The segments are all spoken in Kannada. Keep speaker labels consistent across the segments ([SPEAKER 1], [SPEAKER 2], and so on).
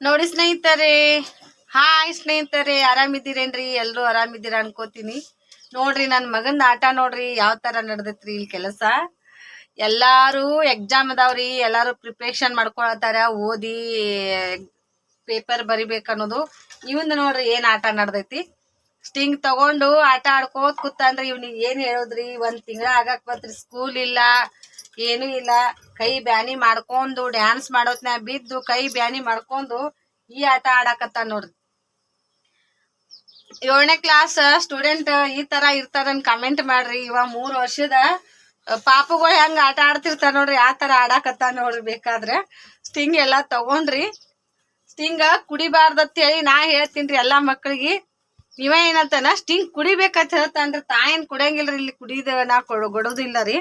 [SPEAKER 1] ನೋಡಿ ಸ್ನೇಹಿತರೆ. ಹಾಯ್ ಸ್ನೇಹಿತರೆ, ಆರಾಮಿದ್ದೀರೇನ್ರಿ? ಎಲ್ಲರೂ ಆರಾಮಿದ್ದೀರಾ ಅನ್ಕೋತೀನಿ. ನೋಡ್ರಿ ನನ್ನ ಮಗನ ಆಟ ನೋಡ್ರಿ, ಯಾವ ತರ ನಡ್ದೈತ್ರಿ ಇಲ್ಲಿ ಕೆಲಸ. ಎಲ್ಲಾರು ಎಕ್ಸಾಮ್ ಅದಾವ್ರಿ, ಎಲ್ಲಾರು ಪ್ರಿಪ್ರೇಷನ್ ಮಾಡ್ಕೊಳತಾರ ಓದಿ ಪೇಪರ್ ಬರಿಬೇಕನ್ನೋದು. ಇವಂದು ನೋಡ್ರಿ ಏನು ಆಟ ನಡ್ದೈತಿ. ಸ್ಟಿಂಗ್ ತಗೊಂಡು ಆಟ ಆಡ್ಕೋತ ಕೂತಾನ್ರಿ ಇವ್ನಿಗೆ ಏನು ಹೇಳೋದ್ರಿ? ಒಂದು ತಿಂಗಳ ಆಗಕ್ಕೆ ಬಂತ್ರಿ ಸ್ಕೂಲ್ ಇಲ್ಲ. ಏನು ಇಲ್ಲ. ಕೈ ಬ್ಯಾನಿ ಮಾಡ್ಕೊಂಡು ಡ್ಯಾನ್ಸ್ ಮಾಡೋತ್ನ ಬಿದ್ದು ಕೈ ಬ್ಯಾನಿ ಮಾಡ್ಕೊಂಡು ಈ ಆಟ ಆಡಾಕತ್ತ ನೋಡ್ರಿ. ಏಳನೇ ಕ್ಲಾಸ್ ಸ್ಟೂಡೆಂಟ್ ಈ ತರ ಇರ್ತಾರನ್ ಕಮೆಂಟ್ ಮಾಡ್ರಿ. ಇವ ಮೂರ್ ವರ್ಷದ ಪಾಪಗಳು ಹೆಂಗ ಆಟ ಆಡ್ತಿರ್ತಾರ ನೋಡ್ರಿ, ಆ ತರ ಆಡಾಕತ್ತ ನೋಡ್ರಿ ಬೇಕಾದ್ರೆ. ಸ್ಟಿಂಗ್ ಎಲ್ಲಾ ತಗೊಂಡ್ರಿ. ಸ್ಟಿಂಗ್ ಕುಡಿಬಾರ್ದತ್ ಹೇಳಿ ನಾ ಹೇಳ್ತೀನಿ ಎಲ್ಲಾ ಮಕ್ಳಿಗೆ. ನೀವೇ ಏನಂತಾನ ಸ್ಟಿಂಗ್ ಕುಡಿಬೇಕಂತ ಹೇಳ್ತಾನ್ರಿ. ತಾಯಿನ್ ಕುಡಿಯಂಗಿಲ್ರಿ ಇಲ್ಲಿ ಕುಡಿದ ನಾ ಕೊಡ, ಕೊಡೋದಿಲ್ಲ ರೀ.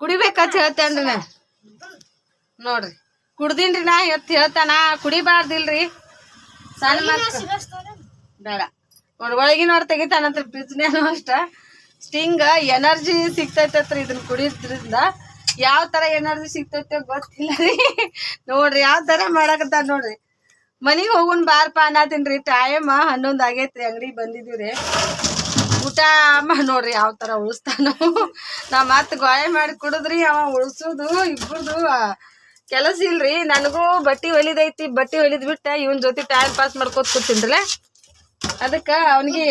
[SPEAKER 1] ಕುಡಿಬೇಕಂತ ಹೇಳ್ತೇನ್ರಿ ನಾ ನೋಡ್ರಿ. ಕುಡ್ದಿನ್ರಿ ನಾ ಇವತ್ತು ಹೇಳ್ತಾನ. ಕುಡಿಬಾರ್ದಿಲ್ರಿ. ಸಣ್ಣ ಬೇಡ. ನೋಡ್ ಒಳಗಿನ ನೋಡಿ ತೆಗಿತಾನಂತ್ರ ಫ್ರಿಜ್ನೇನು ಅಷ್ಟ. ಸ್ಟಿಂಗ್ ಎನರ್ಜಿ ಸಿಗ್ತೈತತ್ರಿ ಇದನ್ನ ಕುಡಿಯೋದ್ರಿಂದ ಯಾವ ತರ ಎನರ್ಜಿ ಸಿಗ್ತೈತೆ ಗೊತ್ತಿಲ್ಲ ರೀ ನೋಡ್ರಿ ಯಾವ ತರ ಮಾಡಕತ್ತ ನೋಡ್ರಿ. ಮನಿಗೆ ಹೋಗುನ್ ಬಾರ್ಪ ಅನ್ನತೀನ್ರಿ ಟೈಮ್ ಹನ್ನೊಂದ್ ಆಗೈತ್ರಿ ಅಂಗಡಿ ಬಂದಿದೀವ್ರಿ ಊಟ ಅಮ್ಮ ನೋಡ್ರಿ ಯಾವ ತರ ಉಳಿಸ್ತಾನ. ನಾ ಮತ್ ಗಾಯ ಮಾಡಿ ಕುಡಿದ್ರಿ, ಅವ ಉಳ್ಸುದು, ಇಬ್ಬರದು ಕೆಲಸ ಇಲ್ರಿ. ನನಗೂ ಬಟ್ಟಿ ಹೊಲಿದೈತಿ, ಬಟ್ಟಿ ಹೊಲಿದ್ ಬಿಟ್ಟ ಇವನ್ ಜೊತೆ ಟೈಮ್ ಪಾಸ್ ಮಾಡ್ಕೋತ ಕೂತಿನ್ರಲ್ಲ ಅದಕ್ಕ ಅವನಿಗೆ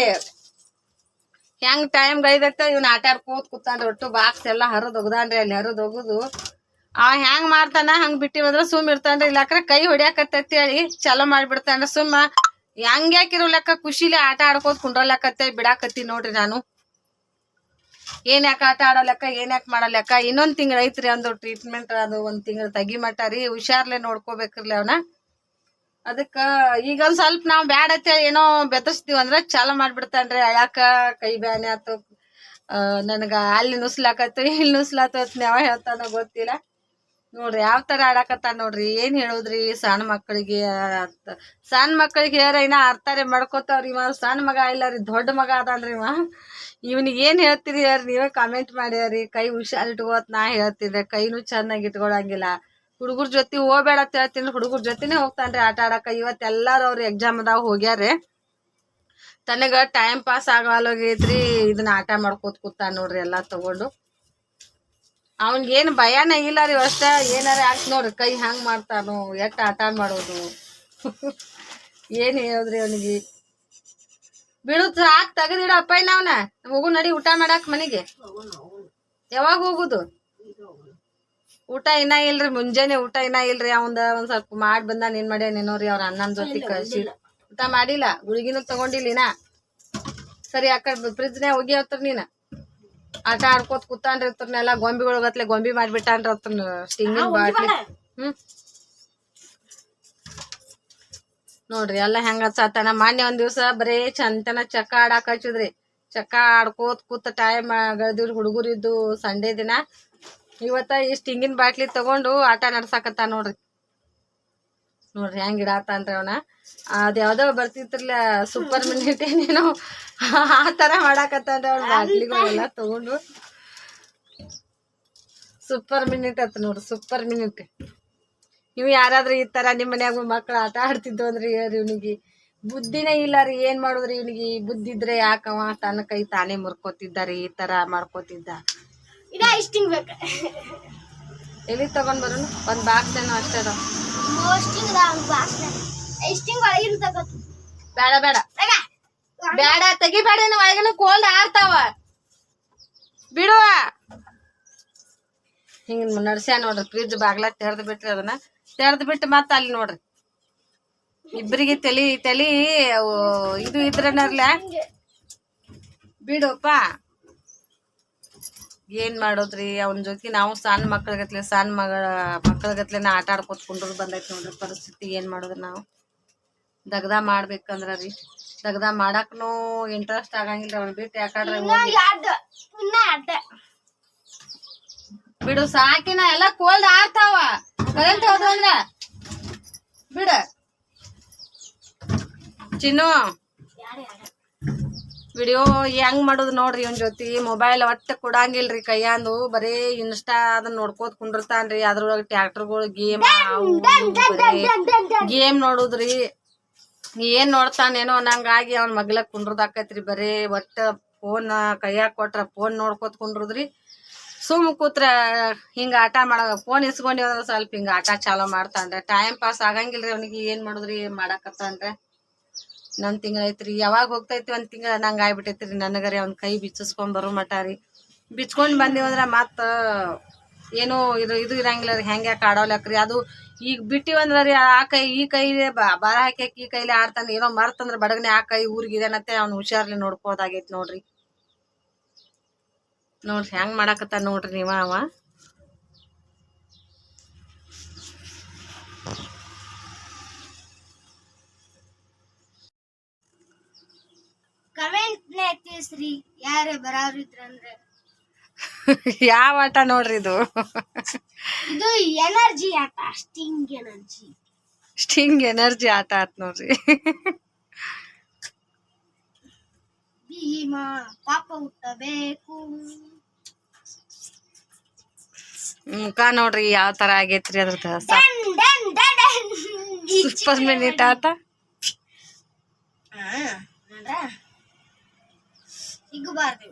[SPEAKER 1] ಹೆಂಗ್ ಟೈಮ್ ಗೈದತ್ತ ಇವ್ನ ಆಟ ಆಡ್ಕೋತ ಕೂತಾನ್ರಿ ಒಟ್ಟು ಬಾಕ್ಸ್ ಎಲ್ಲಾ ಹರಿದ್ ಅಲ್ಲಿ ಹರಿದ್ ಅವ ಹೆಂಗ್ ಮಾಡ್ತಾನ, ಹಂಗ್ ಬಿಟ್ಟಿ ಬಂದ್ರ ಸುಮ್ ಇರ್ತಾನ್ರಿ ಇಲ್ಲಾಕ್ರ ಕೈ ಹೊಡ್ಯಾಕತ್ತೈತಿ ಹೇಳಿ ಚಲೋ ಮಾಡ್ಬಿಡ್ತಾನ ಸುಮ್ಮ. ಹೆಂಗ್ ಯಾಕಿರೋ ಲೆಕ್ಕ? ಖುಷಿಲಿ ಆಟ ಆಡ್ಕೋದ್ ಕುಂಡ್ರಲಕತ್ತೆ ಬಿಡಾಕತ್ತಿ ನೋಡ್ರಿ ನಾನು. ಏನ್ ಯಾಕೆ ಆಟ ಆಡೋ ಲೆಕ್ಕ, ಏನ್ ಯಾಕೆ ಮಾಡೋ ಲೆಕ್ಕ? ಇನ್ನೊಂದ್ ತಿಂಗಳ ಐತ್ರಿ ಅಂದು ಟ್ರೀಟ್ಮೆಂಟ್ ಅದು ಒಂದ್ ತಿಂಗಳ ತಗಿ ಮಟ್ಟ ರೀ. ಹುಷಾರ್ಲೆ ನೋಡ್ಕೋಬೇಕ್ರಿ ಅವನ. ಅದಕ್ಕ ಈಗ ಒಂದ್ ಸ್ವಲ್ಪ ನಾವ್ ಬ್ಯಾಡತ್ತೆ ಏನೋ ಬೆತಸ್ತೀವಿ ಅಂದ್ರ ಚಾಲ ಮಾಡ್ಬಿಡ್ತಾನ್ರಿ. ಯಾಕ? ಕೈ ಬ್ಯಾನೆ ಆತು. ನನಗೆ ನನಗ ಅಲ್ಲಿ ನುಸ್ಲಾಕತ್ತು, ಇಲ್ಲಿ ನುಸ್ಲಾತ ಯಾವ ಹೇಳ್ತಾನೋ ಗೊತ್ತಿಲ್ಲ. ನೋಡ್ರಿ ಯಾವ ತರ ಆಡಾಕತ್ತಾನ ನೋಡ್ರಿ, ಏನ್ ಹೇಳೋದ್ರಿ ಸಣ್ಣ ಮಕ್ಕಳಿಗೆ ಅಂತ ಸಣ್ಣ ಮಕ್ಕಳಿಗೆ ಹೇಳ್ರ ಇನ್ನ ಅರ್ಥಾರೆ ಮಾಡ್ಕೋತಾವ್ರಿ ಇವ. ಸಣ್ಣ ಮಗ ಇಲ್ಲ ದೊಡ್ಡ ಮಗ ಅದಲ್ರಿ ಇವ. ಇವನಿಗೆ ಏನ್ ಹೇಳ್ತೀರಿ ಹೇಳ್ರಿ, ನೀವೇ ಕಾಮೆಂಟ್ ಮಾಡ್ಯಾರಿ ಕೈ ಹುಷಾರ್ ಇಟ್ಕೋತ್ ನಾ ಹೇಳ್ತಿದ್ದೆ ಕೈನು ಚೆನ್ನಾಗಿ ಇಟ್ಕೊಳಂಗಿಲ್ಲ. ಹುಡುಗರ ಜೊತೆ ಹೋಗ್ಬೇಡ ಅಂತ ಹೇಳ್ತೀನಿ, ಹುಡುಗರ ಜೊತೆನೆ ಹೋಗ್ತಾನ್ರಿ ಆಟ ಆಡಕ. ಇವತ್ ಎಲ್ಲಾರು ಅವ್ರ ಎಕ್ಸಾಮ್ ಅದಾವ ಹೋಗ್ಯಾರೆ ತನಗ ಟೈಮ್ ಪಾಸ್ ಆಗಲೋಗೈತ್ರಿ ಇದನ್ನ ಆಟ ಮಾಡ್ಕೋತ ಕೂತಾನ ನೋಡ್ರಿ ಎಲ್ಲಾ ತಗೊಂಡು. ಅವನ್ಗೇನ್ ಭಯನ ಇಲ್ಲ ರೀ ಅಷ್ಟ. ಏನಾರ ಆಕ್ ನೋಡ್ರಿ, ಕೈ ಹ್ಯಾಂಗ್ ಮಾಡ್ತಾನು ಎಷ್ಟ್ ಆಟ ಮಾಡೋದು. ಏನ್ ಹೇಳದ್ರಿ ಅವನಿಗೆ? ಬಿಡು ಹಾಕ್ ತೆಗದಿಡ ಅಪ್ಪ ನಾವ್ನ ಹೋಗು ನಡಿ, ಊಟ ಮಾಡಾಕ ಮನಿಗೆ. ಯಾವಾಗ ಹೋಗುದು? ಊಟ ಇನ್ನ ಇಲ್ರಿ, ಮುಂಜಾನೆ ಊಟ ಇನ್ನ ಇಲ್ರಿ. ಅವಂದ ಒಂದ್ ಸ್ವಲ್ಪ ಮಾಡಿ ಬಂದ ನೀನ್ ಮಾಡ್ಯ ನೆನೋರಿ ಅವ್ರ ಅಣ್ಣನ ಜೊತೆ ಕಳ್ಸಿ. ಊಟ ಮಾಡಿಲ್ಲ, ಗುಳಿಗಿನೂ ತಗೊಂಡಿಲ್ಲ ಸರಿ, ಆ ಕಡೆ ಫ್ರಿಜ್ನೇ ಹೋಗಿ ಹತ್ರ ನೀನ. ಆಟ ಆಡ್ಕೋತ ಕೂತಾನ್ರಿ ಹತ್ರನೆಲ್ಲ ಗೊಂಬಿಗಳ ಗತ್ಲೆ ಗೊಂಬಿ ಮಾಡ್ಬಿಟ್ಟಾನ್ರಿ ಸ್ಟಿಂಗಿನ ಬಾಟ್ಲಿ. ಹ್ಮ್. ನೋಡ್ರಿ ಎಲ್ಲ ಹೆಂಗ ಹಚ್ಚಾತಾನ ಮೊನ್ನೆ ಒಂದ್ ದಿವ್ಸ ಬರೇ ಚಂತನ ಚಕ್ಕ ಆಡಾಕ ಹಚ್ಚಿದ್ರಿ. ಚಕ್ಕ ಆಡ್ಕೋತ ಕೂತ ಟೈಮ್ ಗಳ್ದಿವ್ರಿ ಹುಡುಗರಿದ್ದು ಸಂಡೇ ದಿನ. ಇವತ್ತ ಈ ಸ್ಟಿಂಗಿನ ಬಾಟ್ಲಿ ತಗೊಂಡು ಆಟ ನಡ್ಸಾಕತ್ತ ನೋಡ್ರಿ. ನೋಡ್ರಿ ಹೆಂಗ್ ಇಡಾತಾನ್ರಿ ಅವನ. ಅದ್ ಯಾವ್ದೋ ಬರ್ತಿತ್ರಲ್ಲ ಸೂಪರ್ ಮಿನಿಟ್ ಏನೇನೋ ಆ ತರ ಮಾಡಾಕತ್ತಾನ್ರಿ ಅವ್ನ ಬಾಟ್ಲಿಗಳೆಲ್ಲ ತಗೊಂಡು. ಸೂಪರ್ ಮಿನಿಟ್ ಅತ್ತ ನೋಡ್ರಿ ಸೂಪರ್ ಮಿನಿಟ್ ನೀವು ಯಾರಾದ್ರೂ ಈ ತರ ನಿಮ್ ಮನ್ಯಾಗ ಮಕ್ಳು ಆಟ ಆಡ್ತಿದ್ದು ಅಂದ್ರಿ ಹೇಳ್ರಿ ಇವ್ನಿಗೆ. ಬುದ್ಧಿನೇ ಇಲ್ಲ ರೀ ಏನ್ ಮಾಡುದ್ರಿ ಇವ್ನಿಗೆ? ಬುದ್ಧಿ ಇದ್ರೆ ಯಾಕವ ತನ್ನ ಕೈ ತಾನೇ ಮುರ್ಕೋತಿದ್ದಾರಿ ಈ ತರ ಮಾಡ್ಕೋತಿದ್ದ.
[SPEAKER 2] ಇದ ಇಷ್ಟಿಂಗ್ ಬೇಕ.
[SPEAKER 1] ಎಲ್ಲಿ ತಗೊಂಡ್ ಬರೋಣ ಒಂದ್ ಬಾಕ್ಸ್ ಏನೋ ಅಷ್ಟೇ ಅದಾವ.
[SPEAKER 2] ಮೋಸ್ಟಿಂಗ್ ಇಷ್ಟಿಂಗ್ ಒಳಗಿನ ತಗೋತು
[SPEAKER 1] ಬೇಡ ಬೇಡ. ಬೇಡ ತೆಗಿಬೇಡ ಒಳಗಿನ ಕೋಲ್ಡ್ ಆರ್ತಾವ. ಬಿಡುವ ಹಿಂಗ ನಡ್ಸ್ಯಾ ನೋಡ್ರಿ ಫ್ರಿಜ್ ಬಾಗ್ಲ ತೆರೆದು ಬಿಟ್ರಿ ಅದನ್ನ. ತೆರೆದು ಬಿಟ್ಟು ಮತ್ತ ಅಲ್ಲಿ ನೋಡ್ರಿ. ಇಬ್ಬರಿಗೆ ತಲಿ ತಲಿ ಅವು ಇದು ಇದ್ರನರ್ಲ. ಬಿಡಪ್ಪ. ಏನ್ ಮಾಡೋದ್ರಿ? ಅವನ ಜೊತೆ ನಾವು ಸಣ್ಣ ಮಕ್ಕಳಗತ್ಲೆ ಸಣ್ಣ ಮಗಳ ಮಕ್ಕಳಗತ್ಲೆನ ಆಟ ಆಡ್ಕೊತ ಕುಂಡ್ರು ಬಂದೈತಿ ನೋಡ್ರಿ ಪರಿಸ್ಥಿತಿ. ಏನ್ ಮಾಡೋದ್ರಿ ನಾವು? ದಗ್ದ ಮಾಡ್ಬೇಕಂದ್ರ ರೀ ದಗ್ದ ಮಾಡಾಕ್ನು ಇಂಟ್ರೆಸ್ಟ್ ಆಗಂಗಿಲ್ಲ ಅವ್ನ ಬಿಟ್ಟು. ಯಾಕಂದ್ರೆ ಬಿಡು ಸಾಕಿನ ಎಲ್ಲ ಕೋಲ್ಡ್ ಆಗ್ತಾವ. ಕರೆಂಟ್ ಅಂದ್ರ ಬಿಡ. ಚಿನ್ನು. ವಿಡಿಯೋ ಹೆಂಗ್ ಮಾಡೋದು ನೋಡ್ರಿ ಇವನ್ ಜೊತೆ. ಮೊಬೈಲ್ ಒಟ್ಟ ಕೊಡಂಗಿಲ್ರಿ ಕೈಯಂದು ಬರೀ ಇನ್ಸ್ಟಾ ಅದನ್ನ ನೋಡ್ಕೋತ ಕುಂಡಿರ್ತಾನ್ರಿ ಅದ್ರೊಳಗ ಟ್ಯಾಕ್ಟರ್ಗಳು ಗೇಮ್ ಗೇಮ್ ನೋಡುದ್ರಿ. ಏನ್ ನೋಡ್ತಾನೇನೋ ಅನ್ನಂಗಾಗಿ ಅವ್ನ ಮಗ್ಲ ಕುಂಡ್ರದಾಕೈತ್ರಿ ಬರೀ ಒಟ್ಟ ಫೋನ್ ಕೈಯಾಗ ಕೊಟ್ರ ಫೋನ್ ನೋಡ್ಕೋತ ಕುಂಡ್ರದ್ರಿ ಸುಮ್ ಕೂತ್ರ ಹಿಂಗ ಆಟ ಮಾಡ ಫೋನ್ ಇಸ್ಕೊಂಡಿ ಸ್ವಲ್ಪ ಹಿಂಗ ಆಟ ಚಾಲೋ ಮಾಡ್ತಾನ್ರಿ. ಟೈಮ್ ಪಾಸ್ ಆಗಂಗಿಲ್ರಿ ಅವನಿಗೆ ಏನ್ ಮಾಡುದ್ರಿ ಮಾಡಾಕತ್ತಾನ್ರಿ. ಇನ್ನೊಂದ್ ತಿಂಗಳ ಐತ್ರಿ. ಯಾವಾಗ ಹೋಗ್ತೈತಿ ಒಂದ್ ತಿಂಗಳ ನಂಗ ಆಗ್ಬಿಟ್ಟೈತ್ರಿ. ನನಗರಿ ಅವ್ನ ಕೈ ಬಿಚ್ಚಿಸ್ಕೊಂಡ್ ಬರೋ ಮಟಾರಿ ರೀ. ಬಿಚ್ಕೊಂಡು ಬಂದಿವಂದ್ರ ಮತ್ತ ಏನೋ ಇದು ಇದು ಇರಂಗಿಲ್ಲ ರೀ. ಹೆಂಗೆ ಕಾಡೋಲಕ್ರಿ ಅದು ಈಗ ಬಿಟ್ಟಿವಂದ್ರ ರೀ, ಆ ಕೈ, ಈ ಕೈಲೇ ಬಾರ ಹಾಕ್ಯಾಕ ಈ ಕೈಲೇ ಆಡ್ತಾನೆ. ಏನೋ ಮರ್ತಂದ್ರ ಬಡಗನೆ ಆ ಕೈ ಊರಿಗಿದಾನತ್ತೆ ಅವ್ನ ಹುಷಾರ್ಲಿ ನೋಡ್ಕೋದಾಗೈತಿ ನೋಡ್ರಿ. ನೋಡ್ರಿ, ಹೆಂಗ್ ಮಾಡಾಕತ್ತ ನೋಡ್ರಿ ನೀವ ಅವ?
[SPEAKER 2] ತಿಳಿಸ್ರಿ ಯಾರೇ ಬರೋರು ಇದ್ರಂದ್ರೆ
[SPEAKER 1] ಯಾವ ಆಟ ನೋಡ್ರಿ ಇದು?
[SPEAKER 2] ಇದು ಎನರ್ಜಿ ಆಟ ಸ್ಟಿಂಗ್ ಎನರ್ಜಿ.
[SPEAKER 1] ಸ್ಟಿಂಗ್ ಎನರ್ಜಿ ಆಟ ಆತ್ ನೋಡ್ರಿ.
[SPEAKER 2] ಭೀಮ ಪಾಪ ಹುಟ್ಟಬೇಕು.
[SPEAKER 1] ಮುಖ ನೋಡ್ರಿ ಯಾವ ತರ ಆಗೈತ್ರಿ
[SPEAKER 2] ಅದ್ರದ.
[SPEAKER 1] ಸೂಪರ್ ಮಿನಿಟ್ ಆಟ
[SPEAKER 2] ಆ, ನೋಡ್ರಾ? ಸಿಗಬಾರ್ದು.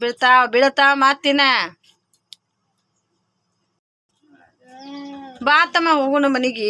[SPEAKER 1] ಬೀಳ್ತಾವ ಬೀಳತಾವ ಮಾತಿನ. ಬಾತಮ್ಮ ತಮ್ಮ ಹೋಗುನು ಮನಿಗೆ.